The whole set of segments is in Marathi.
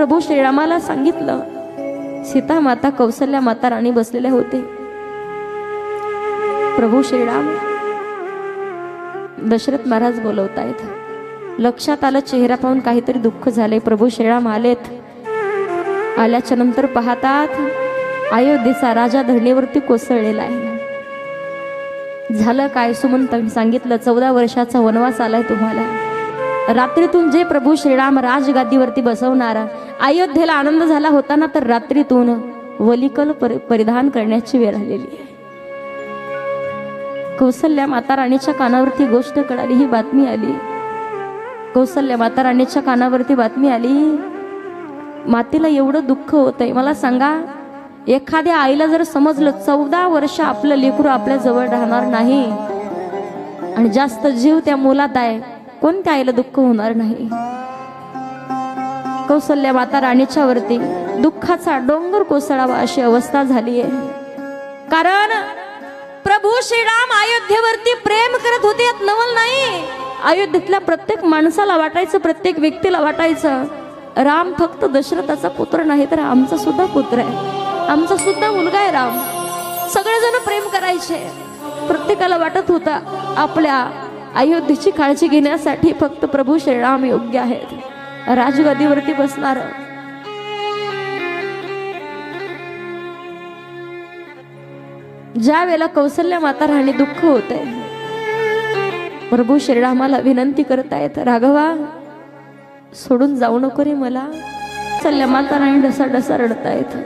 प्रभू श्रीरामाला सांगितलं सीता माता कौशल्या माता राणी बसलेल्या होते. प्रभू श्रीराम दशरथ महाराज बोलवतायत लक्षात आलं चेहरा पाहून काहीतरी दुःख झाले प्रभू श्रीराम आलेत. आल्याच्यानंतर पाहतात अयोध्येचा राजा धरणीवरती कोसळलेला आहे. झालं काय? सुमंत सांगितलं चौदा वर्षाचा वनवास आलाय तुम्हाला. रात्रीतून जे प्रभू श्रीराम राजगादीवरती बसवणार अयोध्येला आनंद झाला होता ना तर रात्रीतून वलिकल परिधान करण्याची वेळ आलेली आहे. कौसल्या माता राणीच्या कानावरती गोष्ट कळाली ही बातमी आली. कौसल्या माता राणीच्या कानावरती बातमी आली मातेला एवढं दुःख होतंय मला सांगा एखाद्या आईला जर समजलं चौदा वर्ष आपलं लेकरू आपल्या जवळ राहणार नाही आणि जास्त जीव त्या मुलात आहे कोणत्या आईला दुःख होणार नाही? कौसल्या माता राणीच्या वरती दुःखाचा डोंगर कोसळावा अशी अवस्था झाली आहे. कारण प्रभू श्रीराम अयोध्येवरती प्रेम करत होते यात नवल नाही. अयोध्येतल्या प्रत्येक माणसाला वाटायचं प्रत्येक व्यक्तीला वाटायचं राम फक्त दशरथाचा पुत्र नाही तर आमचा सुद्धा पुत्र आहे. आमचा सुद्धा मुलगा आहे राम. सगळेजण प्रेम करायचे. प्रत्येकाला वाटत होता आपल्या अयोध्येची काळजी घेण्यासाठी फक्त प्रभू श्रीराम योग्य आहेत. राजगदीवरती बसणार. ज्या वेळेला कौशल्य माता राणी दुःख होते प्रभू श्रीरामाला विनंती करतायत राघवा सोडून जाऊ नको रे मला. कौशल्य माता राणी डसा डसा रडतायत.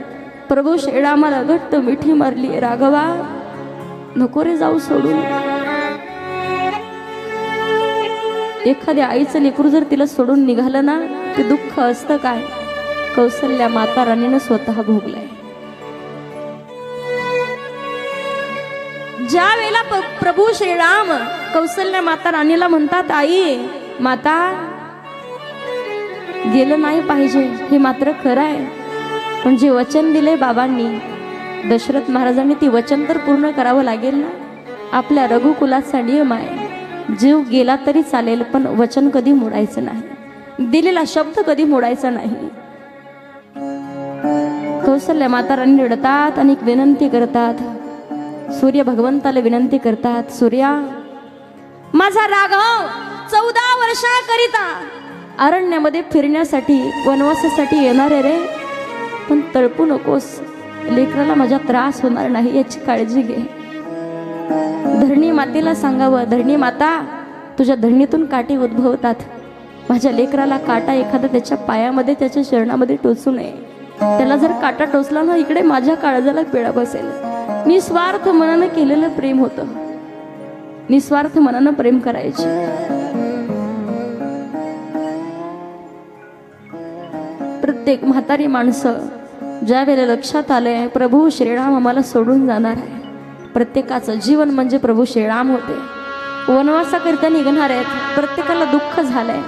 प्रभू श्रीरामाला घट्ट मिठी मारली राघवा नको रे जाऊ सोडून. एखाद्या आईचं लेकरू जर तिला सोडून निघालं ना ते दुःख असतं काय? कौशल्या माता राणीनं स्वतः भोगलंय. ज्या वेळेला प- प्रभू श्रीराम कौशल्या माता राणीला म्हणतात आई माता गेलं नाही पाहिजे हे मात्र खरं आहे. पण जे वचन दिले बाबांनी दशरथ महाराजांनी ती वचन तर पूर्ण करावं लागेल ना? आपल्या रघुकुलाचा नियम आहे. जीव गेला तरी चालेल पण वचन कधी मोडायचं नाही. दिलेला शब्द कधी मोडायचा नाही. कौशल्य माताराणी रडतात आणि विनंती करतात. सूर्य भगवंताला विनंती करतात सूर्या माझा राघव चौदा वर्षाकरिता अरण्यामध्ये फिरण्यासाठी वनवासासाठी येणार आहे रे. पण तळपू नकोस लेकराला माझा त्रास होणार नाही याची काळजी घे. धरणी मातेला सांगावं धरणी माता तुझ्या धरणीतून काटे उद्भवतात. माझ्या लेकराला काटा एखादा त्याच्या पायामध्ये त्याच्या शरणामध्ये टोचू नये. त्याला जर काटा टोचला ना इकडे माझ्या काळजाला पिळा बसेल. निस्वार्थ मनानं केलेलं प्रेम होतं. निस्वार्थ मनानं प्रेम करायचे. प्रत्येक म्हातारी माणसं ज्या वेळेला लक्षात आलंय प्रभू श्रीराम आम्हाला सोडून जाणार आहे. प्रत्येकाचं जीवन म्हणजे प्रभू श्रीराम होते. वनवासाकरिता निघणार आहेत प्रत्येकाला दुःख झालंय.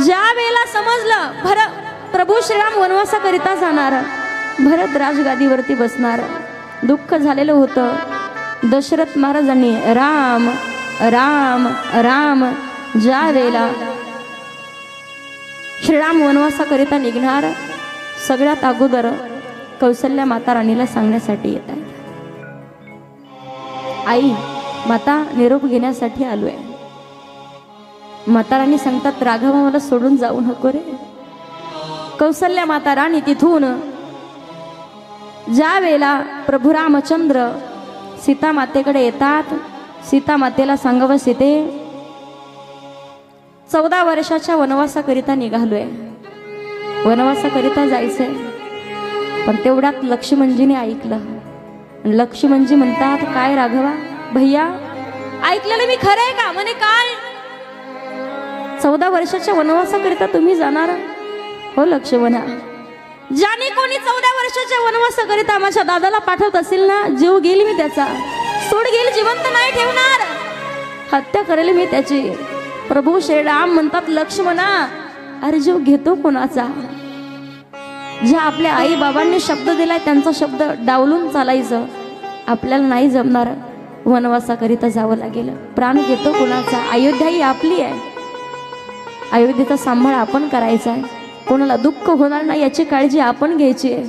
ज्या वेळेला समजलं भर प्रभू श्रीराम वनवासाकरिता जाणार भरत राजगादीवरती बसणार. दुःख झालेलं होतं. दशरथ महाराजांनी राम राम राम. ज्या वेळेला श्रीराम वनवासाकरिता निघणार सगळ्यात अगोदर कौशल्या माता राणीला सांगण्यासाठी येत आहेत आई माता निरोप घेण्यासाठी आलो आहे माता राणी सांगतात राघव मला सोडून जाऊ नको रे. कौशल्या माता राणी तिथून ज्या वेळेला प्रभू रामचंद्र सीता मातेकडे येतात सीता मातेला सांगावं सीते चौदा वर्षाच्या वनवासाकरिता निघालोय. वनवासाकरिता जायचंय. पण तेवढ्यात लक्ष्मणजीने ऐकलं. लक्ष्मणजी म्हणतात काय राघवा भैया ऐकलेलं मी खरं आहे का? म्हणे काय? चौदा वर्षाच्या वनवासाकरिता तुम्ही जाणार? हो लक्ष्मणा. ज्याने कोणी चौदा वर्षाच्या वनवासाकरिता माझ्या दादाला पाठवत असेल ना जीव घेईल मी त्याचा. सोड घेईल जिवंत नाही ठेवणार. हत्या करेल मी त्याची. प्रभू श्रीराम म्हणतात लक्ष्मणा अरे जीव घेतो कोणाचा? ज्या आपल्या आई बाबांनी शब्द दिलाय त्यांचा शब्द डावलून चालायचं आपल्याला नाही जमणार. वनवासाकरिता जावं लागेल. प्राण घेतो कोणाचा. अयोध्या ही आपली आहे. अयोध्येचा सांभाळ आपण करायचा आहे. कोणाला दुःख होणार नाही याची काळजी आपण घ्यायची आहे.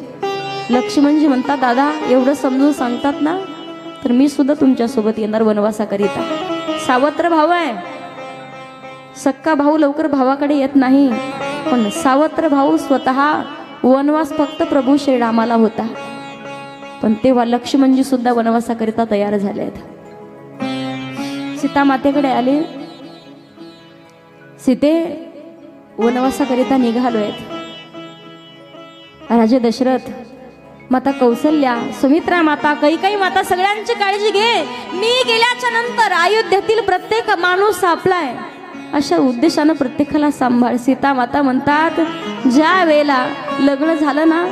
लक्ष्मणजी म्हणतात दादा एवढं समजून सांगतात ना तर मी सुद्धा तुमच्यासोबत येणार वनवासाकरिता. सावत्र भाव आहे. सक्का भाऊ लवकर भावाकडे येत नाही. पण सावत्र भाऊ स्वतः वनवास फक्त प्रभू श्रीरामाला होता. पण तेव्हा लक्ष्मणजी सुद्धा वनवासाकरिता तयार झाले आहेत सीता मातेकडे आले. सीते वनवासाकरिता निघालो आहेत राजे दशरथ माता कौसल्या सुमित्रा माता काही काही माता सगळ्यांची काळजी घे. मी गेल्याच्यानंतर अयोध्येतील प्रत्येक माणूस सापलाय. अशा उद्देशानं प्रत्येकाला सांभाळ. सीता माता म्हणतात ज्या वेळेला लग्न झालं ना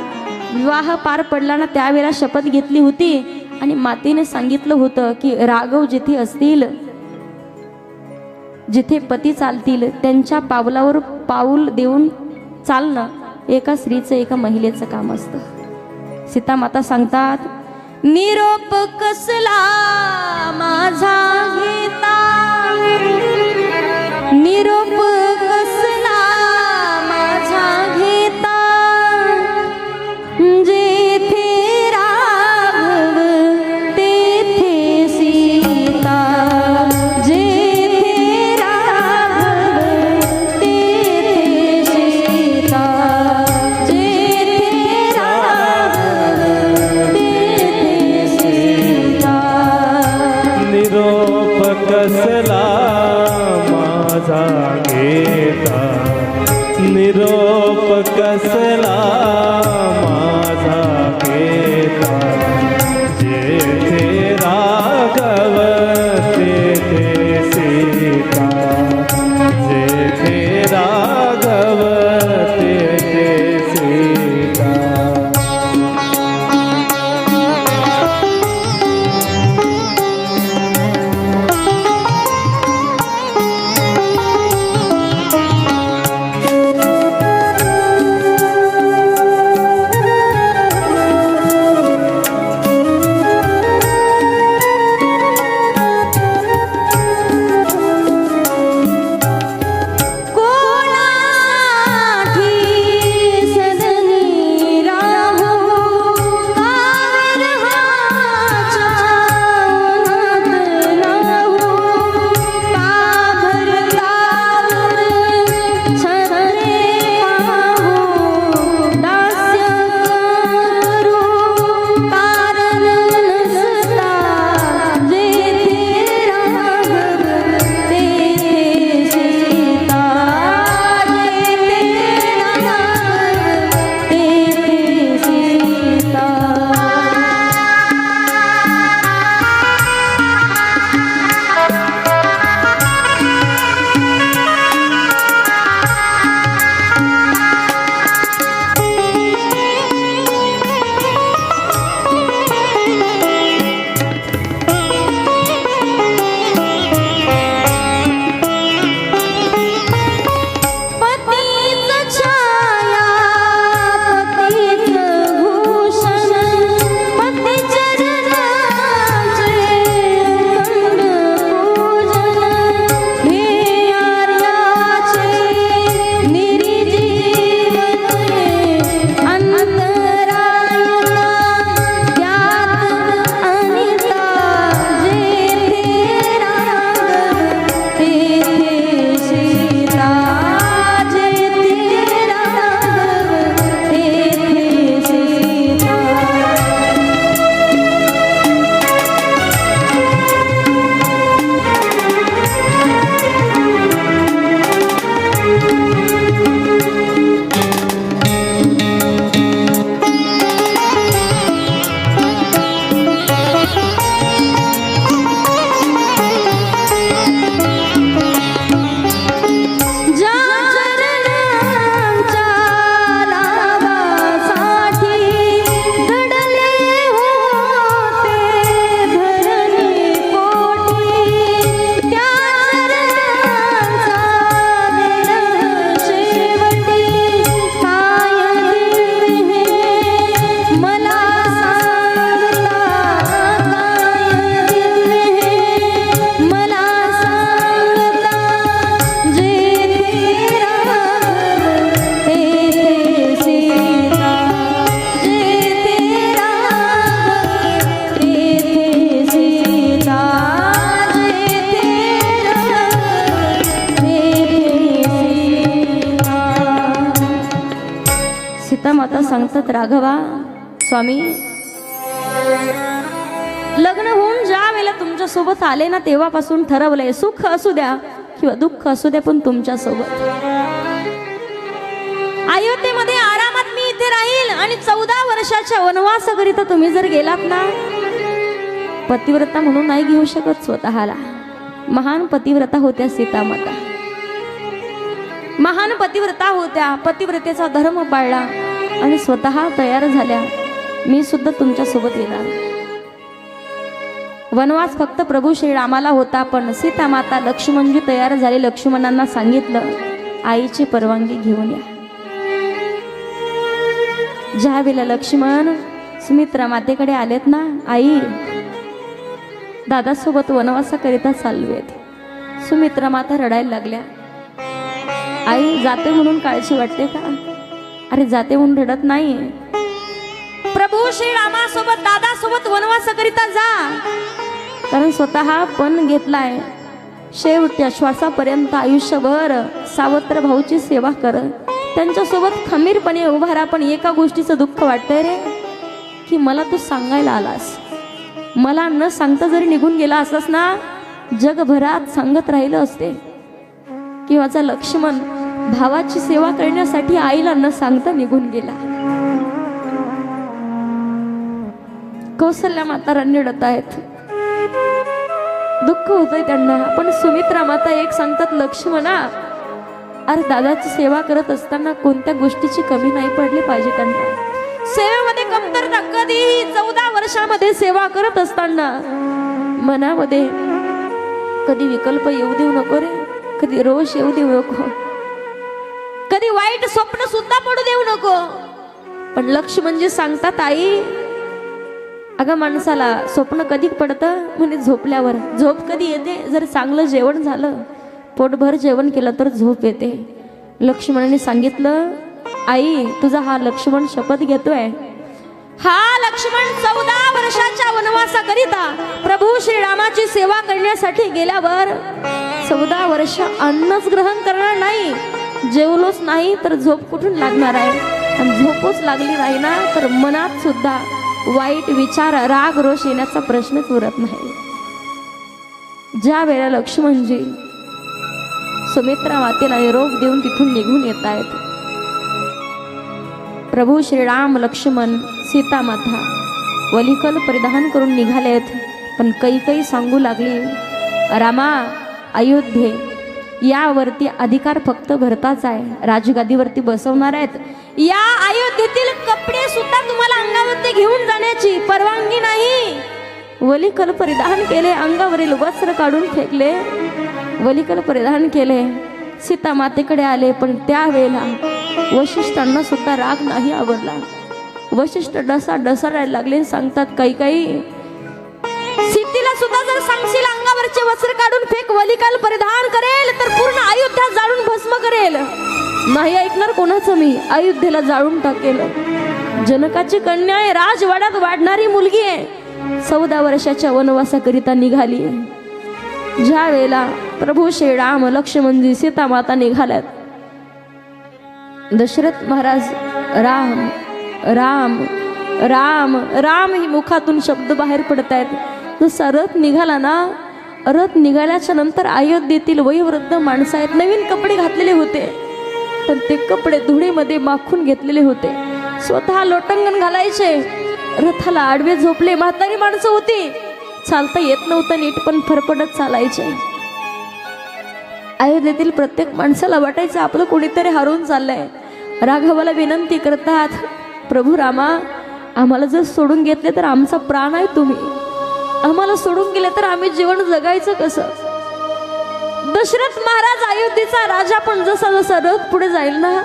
विवाह पार पडला ना त्यावेळेला शपथ घेतली होती. आणि मातेने सांगितलं होतं की राघव जिथे असतील जिथे पती चालतील त्यांच्या पावलावर पाऊल देऊन चालणं एका स्त्रीचं एका महिलेचं काम असतं. सीता माता सांगतात निरोप कसला माझा घेता? निरोप सांगतात राघवा स्वामी. लग्न होऊन ज्या वेळेला तुमच्यासोबत आले ना तेव्हापासून ठरवलंय सुख असू द्या किंवा दुःख असू द्या पण तुमच्यासोबत अयोध्येमध्ये आरामात मी इथे राहील आणि चौदा वर्षाच्या वनवासाकरिता तुम्ही जर गेलात ना पतिव्रता म्हणून नाही घेऊ शकत स्वतःला. महान पतिव्रता होत्या सीतामाता. महान पतिव्रता होत्या पतिव्रतेचा धर्म पाळला. आणि स्वतः तयार झाल्या. मी सुद्धा तुमच्यासोबत येणार. वनवास फक्त प्रभू श्रीरामाला होता पण सीता माता लक्ष्मणजी तयार झाले लक्ष्मणांना सांगितलं आईची परवानगी घेऊन या. ज्या वेळेला लक्ष्मण सुमित्रा मातेकडे आलेत ना आई दादासोबत वनवासाकरिता चालवेत सुमित्रा माता रडायला लागल्या. आई जाते म्हणून काळजी वाटते का? अरे जाते म्हणून रडत नाही. प्रभू श्रीरामासोबत दादासोबत वनवासाकरिता जा. कारण स्वतः पण घेतलाय. शेवटच्या श्वासापर्यंत आयुष्यभर सावत्र भाऊची सेवा कर. त्यांच्यासोबत खंबीरपणे उभा राहा पण एका गोष्टीचं दुःख वाटतंय रे की मला तू सांगायला आलास. मला न सांगता जरी निघून गेला असतास ना जगभरात सांगत राहिलं असते. की माझा लक्ष्मण भावाची सेवा करण्यासाठी आईला न सांगता निघून गेला. कौशल्या माता रडत आहेत. दुःख होतंय त्यांना पण सुमित्रा माता एक सांगतात लक्ष्मणा अरे दादाची सेवा करत असताना कोणत्या गोष्टीची कमी नाही पडली पाहिजे त्यांना. सेवेमध्ये कमतरता कधीही चौदा वर्षामध्ये सेवा करत असताना मनामध्ये कधी विकल्प येऊ देऊ नको रे कधी रोष येऊ देऊ नको. वाईट स्वप्न सुद्धा पडू देऊ नको. पण लक्ष म्हणजे सांगतात आई अगं माणसाला स्वप्न कधी पडतं? म्हणे झोपल्यावर. झोप कधी येते? जर चांगलं जेवण झालं पोटभर जेवण केलं तर झोप येते. लक्ष्मणाने सांगितलं आई तुझा हा लक्ष्मण शपथ घेतोय. हा लक्ष्मण चौदा वर्षाच्या वनवासाकरिता प्रभू श्रीरामाची सेवा करण्यासाठी गेल्यावर चौदा वर्ष अन्नच ग्रहण करणार नाही. जेवलोच नाही तर झोप कुठून लागणार आहे? आणि झोपच लागली नाही ना तर मनात सुद्धा वाईट विचार राग रोष येण्याचा प्रश्नच उरत नाही. ज्या वेळेला लक्ष्मणजी सुमित्रा मातेला निरोप देऊन तिथून निघून येत आहेत प्रभू श्रीराम लक्ष्मण सीतामाता वलिकल परिधान करून निघालेत. पण कैकई सांगू लागली रामा अयोध्ये यावरती अधिकार फक्त भरताच आहे. राजगादीवरती बसवणार आहेत. या अयोध्येतील कपडे सुद्धा तुम्हाला अंगावरती घेऊन जाण्याची परवानगी नाही. वलिकल परिधान केले अंगावरील वस्त्र काढून फेकले. वलिकल परिधान केले. सीता मातेकडे आले पण त्यावेळेला वशिष्ठांना सुद्धा राग नाही आवडला वशिष्ठ डसा डसरायला लागले सांगतात काही काही. सीतीला सुद्धा जर सांगशील अंगावरचे वस्त्र काढून फेक वलिकाल परिधान करेल तर पूर्ण अयोध्या जाळून भस्म करेल. नाही ऐकणार कोणाचं मी? अयोध्येला जाळून टाकेल. जनकाची कन्या आहे राजवाड्यात वाढणारी मुलगी आहे. चौदा वर्षाच्या वनवासाकरिता निघाली ज्या वेळेला प्रभू श्रीराम लक्ष्मणजी सीता माता निघाल्यात. दशरथ महाराज राम राम राम राम ही मुखातून शब्द बाहेर पडत आहेत जसा रथ निघाला ना रथ निघाल्याच्या नंतर अयोध्येतील वयोवृद्ध माणसं आहेत नवीन कपडे घातलेले होते. पण ते कपडे धुळीमध्ये माखून घेतलेले होते. स्वतः लोटंगण घालायचे. रथाला आडवे झोपले म्हातारी माणसं होती. चालता येत नव्हतं नीट पण फरफडत चालायचे. अयोध्येतील प्रत्येक माणसाला वाटायचं आपलं कोणीतरी हरवून चाललंय. राघवाला विनंती करतात प्रभू रामा आम्हाला जर सोडून घेतले तर आमचा प्राण आहे तुम्ही. आम्हाला सोडून गेले तर आम्ही जीवन जगायचं कसं? दशरथ महाराज अयोध्येचा राजा पण जसा जसा रथ पुढे जाईल ना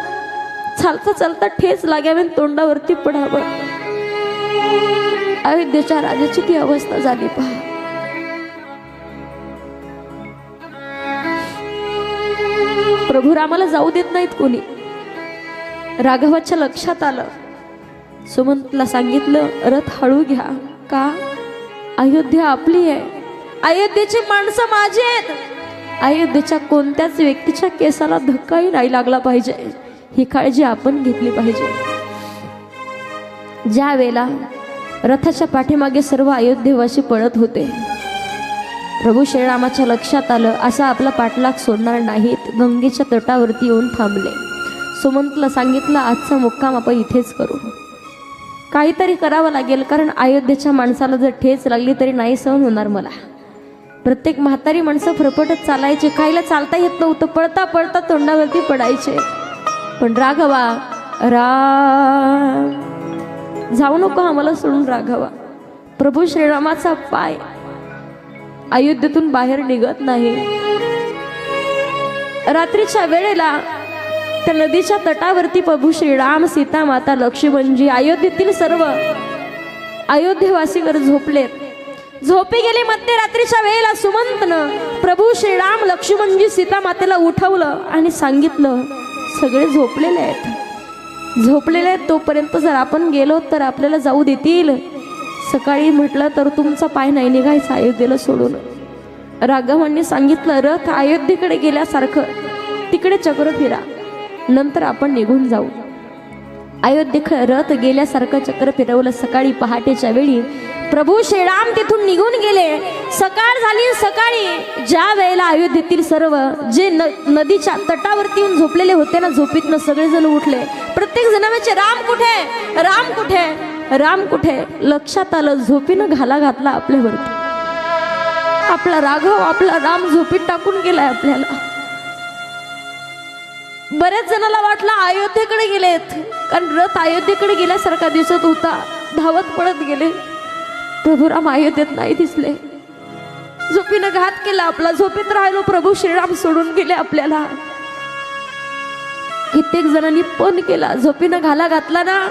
चालता चालता ठेच लागावे तोंडावरती पडावं. अयोध्येच्या राजाची ती अवस्था झाली पहा. प्रभू रामाला जाऊ देत नाहीत कोणी. राघवाच्या लक्षात आलं. सुमंतला सांगितलं रथ हळू घ्या. का? अयोध्या आपली आहे. अयोध्येची माणसं माझी आहेत. अयोध्येच्या कोणत्याच व्यक्तीच्या केसाला धक्काही नाही लागला पाहिजे. ही काळजी आपण घेतली पाहिजे. ज्या वेळेला रथाच्या पाठीमागे सर्व अयोध्येवासी पळत होते प्रभू श्रीरामाच्या लक्षात आलं असा आपला पाठलाग सोडणार नाहीत. गंगेच्या तटावरती येऊन थांबले. सुमंतला सांगितलं आजचा मुक्काम आपण इथेच करू. काहीतरी करावं लागेल कारण अयोध्येच्या माणसाला जर ठेच लागली तरी नाही सहन होणार मला. प्रत्येक म्हातारी माणसं फरफटत चालायचे काहीला चालता येत नव्हतं पळता पळता तोंडावरती पडायचे. पण राघवा राम. जाऊ नको आम्हाला सोडून राघवा. प्रभू श्रीरामाचा पाय अयोध्येतून बाहेर निघत नाही. रात्रीच्या वेळेला त्या नदीच्या तटावरती प्रभू श्रीराम सीता माता लक्ष्मणजी अयोध्येतील सर्व अयोध्येवासीवर झोपलेत झोपे गेले मध्यरात्रीच्या वेळेला सुमंतनं प्रभू श्रीराम लक्ष्मणजी सीता मातेला उठवलं आणि सांगितलं सगळे झोपलेले आहेत. झोपलेले आहेत तोपर्यंत जर आपण गेलो तर आपल्याला जाऊ देतील. सकाळी म्हटलं तर तुमचा पाय नाही निघायचा अयोध्येला सोडून. राघवांनी सांगितलं रथ अयोध्येकडे गेल्यासारखं. तिकडे चक्र फिरा. नंतर आपण निघून जाऊ. अयोध्येख रथ गेल्यासारखं चक्र फिरवलं सकाळी पहाटेच्या वेळी. प्रभू श्रीराम तिथून निघून गेले. सकाळ झाली सकाळी ज्या वेळेला अयोध्येतील सर्व जे न नदीच्या तटावरती येऊन झोपलेले होते ना झोपीतनं सगळेजण उठले. प्रत्येक जण म्हणजे राम कुठे? राम कुठे? राम कुठे? लक्षात आलं झोपीनं घाला घातला आपल्यावरती. आपला राघव आपला राम झोपीत टाकून गेलाय आपल्याला. बऱ्याच जणाला वाटलं अयोध्येकडे गेलेत. कारण रथ अयोध्येकडे गेल्यासारखा दिसत होता. धावत पळत गेले. प्रभुराम अयोध्येत नाही दिसले. झोपीनं घात केला आपला. झोपेत राहिलो प्रभू श्रीराम सोडून गेले आपल्याला. कित्येक जणांनी पण केला. झोपीनं घाला घातला ना.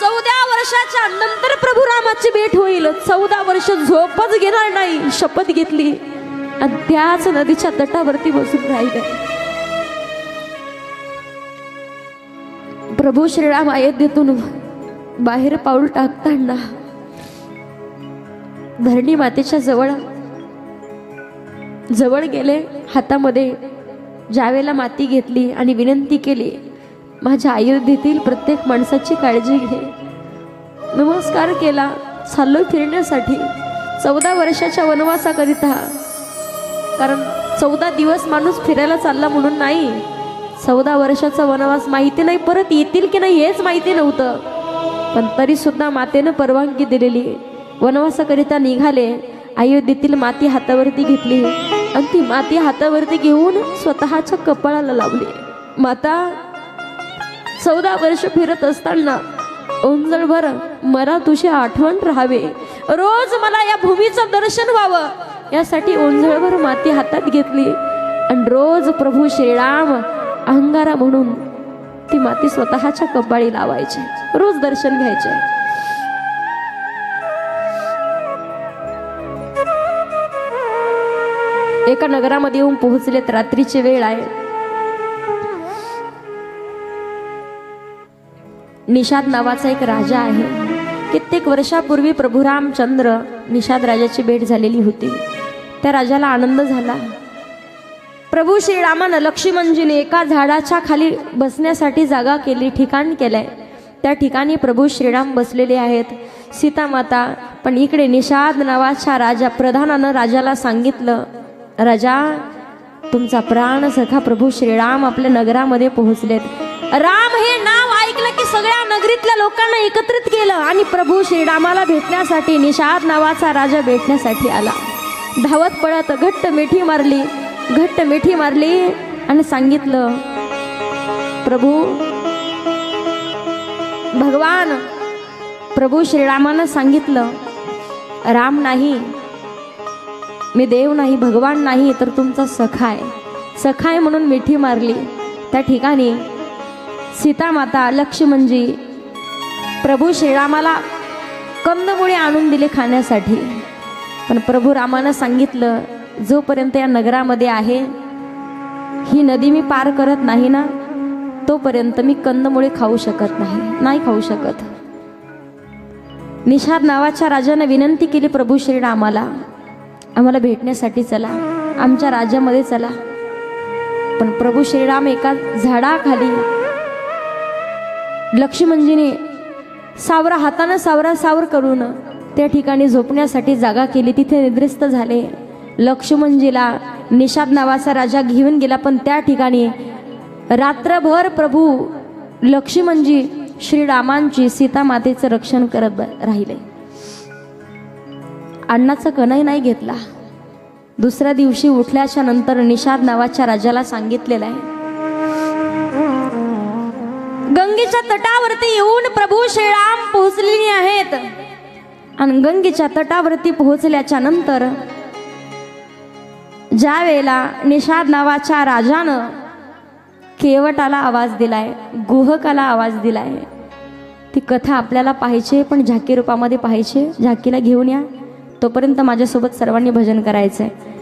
चौदा वर्षाच्या नंतर प्रभू रामाची भेट होईल. चौदा वर्ष झोपच घेणार नाही. शपथ घेतली. आणि त्याच नदीच्या तटावरती बसून राहिले. प्रभू श्रीराम अयोध्येतून बाहेर पाऊल टाकताना धरणी मातेच्या जवळ जवळ गेले हातामध्ये ज्यावेळेला माती घेतली आणि विनंती केली माझ्या अयोध्येतील प्रत्येक माणसाची काळजी घे. नमस्कार केला चाललो फिरण्यासाठी चौदा वर्षाच्या वनवासाकरिता. कारण चौदा दिवस माणूस फिरायला चालला म्हणून नाही. चौदा वर्षाचा वनवास माहिती नाही परत येतील की नाही हेच माहिती नव्हतं. पण तरी सुद्धा मातेनं परवानगी दिलेली. वनवासाकरिता निघाले. अयोध्येतील माती हातावरती घेतली. आणि ती माती हातावरती घेऊन स्वतःच्या कपाळाला लावली. माता चौदा वर्ष फिरत असताना ओंजळभर मला तुझी आठवण राहावे. रोज मला या भूमीचं दर्शन व्हावं. यासाठी ओंजळभर माती हातात घेतली. आणि रोज प्रभू श्रीराम अहंगारा म्हणून ती माती स्वतःच्या कपाळी लावायची. रोज दर्शन घ्यायचे. एका नगरामध्ये येऊन पोहोचलेत रात्रीची वेळ आहे. निषाद नावाचा एक राजा आहे. कित्येक वर्षापूर्वी प्रभुरामचंद्र निषाद राजाची भेट झालेली होती. त्या राजाला आनंद झाला. प्रभू श्रीरामानं लक्ष्मणजीने एका झाडाच्या खाली बसण्यासाठी जागा केली ठिकाण केलंय. त्या ठिकाणी प्रभू श्रीराम बसलेले आहेत. सीतामाता पण इकडे निषाद नावाच्या राजा प्रधानानं राजाला सांगितलं राजा तुमचा प्राण सखा प्रभू श्रीराम आपल्या नगरामध्ये पोहोचलेत. राम हे नाव ऐकलं की सगळ्या नगरीतल्या लोकांना एकत्रित केलं आणि प्रभू श्रीरामाला भेटण्यासाठी निषाद नावाचा राजा भेटण्यासाठी आला. धावत पळत घट्ट मिठी मारली. घट्ट मिठी मारली आणि सांगितलं प्रभू भगवान प्रभू श्रीरामानं सांगितलं राम नाही मी देव नाही भगवान नाही तर तुमचा सखाय. सखाय म्हणून मिठी मारली. त्या ठिकाणी सीतामाता लक्ष्मणजी प्रभू श्रीरामाला कंदमुळे आणून दिले खाण्यासाठी. पण प्रभू रामानं सांगितलं जोपर्यंत या नगरामध्ये आहे ही नदी मी पार करत नाही ना तोपर्यंत मी कंदमुळे खाऊ शकत नाही नाही खाऊ शकत. निषाद नावाच्या राजाने विनंती केली प्रभू श्रीरामाला आम्हाला भेटण्यासाठी चला आमच्या राज्यामध्ये चला. पण प्रभू श्रीराम एका झाडाखाली लक्ष्मणजीने सावरा हातानं सावरा सावर करून त्या ठिकाणी झोपण्यासाठी जागा केली. तिथे निद्रिस्त झाले. लक्ष्मणजीला निषाद नावाचा राजा घेऊन गेला पण त्या ठिकाणी रात्रभर प्रभू लक्ष्मणजी श्रीरामांची सीतामातेचं रक्षण करत राहिले. अण्णाचा कणही नाही घेतला. दुसऱ्या दिवशी उठल्याच्या नंतर निषाद नावाच्या राजाला सांगितलेलं आहे गंगेच्या तटावरती येऊन प्रभू श्रीराम पोहोचलेली आहेत. आणि गंगेच्या तटावरती पोहोचल्याच्या नंतर ज्या वेळेला निषाद नावाच्या राजानं केवटाला आवाज दिलाय गुहकाला आवाज दिलाय ती कथा आपल्याला पाहिजे पण झाकी रूपामध्ये पाहिजे झाकीला घेऊन या. तोपर्यंत माझ्यासोबत सर्वांनी भजन करायचं आहे